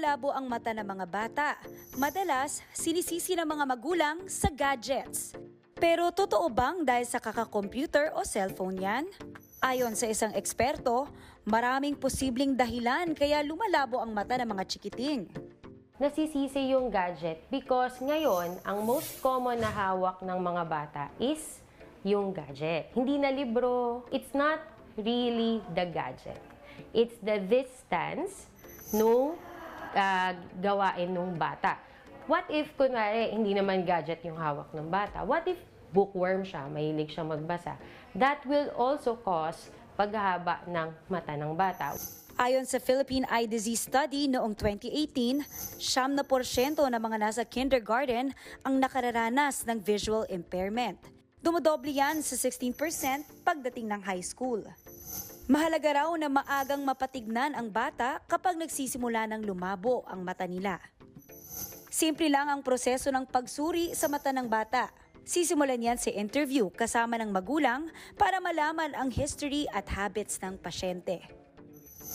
lumalabo ang mata ng mga bata. Madalas, sinisisi ng mga magulang sa gadgets. Pero totoo bang dahil sa kaka-computer o cellphone yan? Ayon sa isang eksperto, maraming posibleng dahilan kaya lumalabo ang mata ng mga chikiting. nasisisi yung gadget because ngayon, ang most common na hawak ng mga bata is yung gadget. Hindi na libro. It's not really the gadget. It's the distance nung ah, gawain nung bata. What if, kunwari, hindi naman gadget yung hawak ng bata? What if bookworm siya, mahilig siya magbasa? That will also cause paghahaba ng mata ng bata. Ayon sa Philippine Eye Disease Study noong 2018, siyam na porsyento ng mga nasa kindergarten ang nakararanas ng visual impairment. Dumodoble yan sa 16% pagdating ng high school. Mahalaga raw na maagang mapatignan ang bata kapag nagsisimula ng lumabo ang mata nila. Simple lang ang proseso ng pagsuri sa mata ng bata. Sisimulan yan sa interview kasama ng magulang para malaman ang history at habits ng pasyente.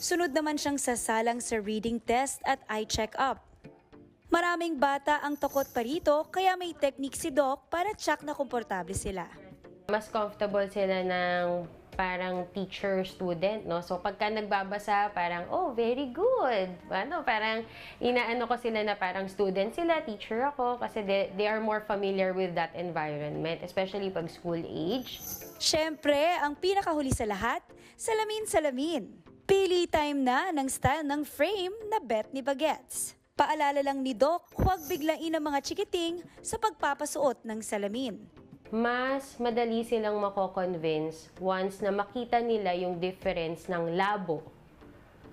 Sunod naman siyang sasalang sa reading test at eye check-up. Maraming bata ang takot pa rito kaya may technique si Doc para check na komportable sila. mas comfortable sila ng parang teacher-student, no? So, pagka nagbabasa, parang, oh, very good. Ano, parang, inaano ko sila na parang student sila, teacher ako, kasi they, they are more familiar with that environment, especially pag school age. Siyempre, ang pinakahuli sa lahat, salamin-salamin. Pili time na ng style ng frame na bet ni Bagets. Paalala lang ni Doc, huwag biglain ang mga chikiting sa pagpapasuot ng salamin. Mas madali silang mako-convince once na makita nila yung difference ng labo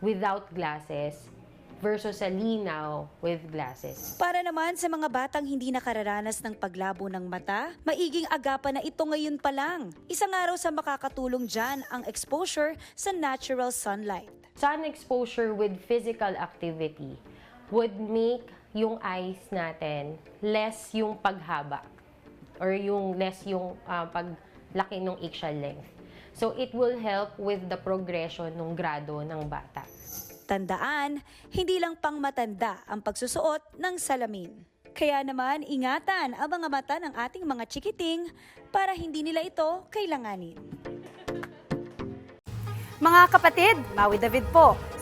without glasses versus sa linaw with glasses. Para naman sa mga batang hindi nakararanas ng paglabo ng mata, maiging agapan na ito ngayon pa lang. Isang araw sa makakatulong dyan ang exposure sa natural sunlight. sun exposure with physical activity would make yung eyes natin less yung paghaba or yung less yung ah, paglaki ng eggshell length. So it will help with the progression ng grado ng bata. Tandaan, hindi lang pang matanda ang pagsusuot ng salamin. Kaya naman, ingatan ang mga mata ng ating mga chikiting para hindi nila ito kailanganin. Mga kapatid, Maui David po.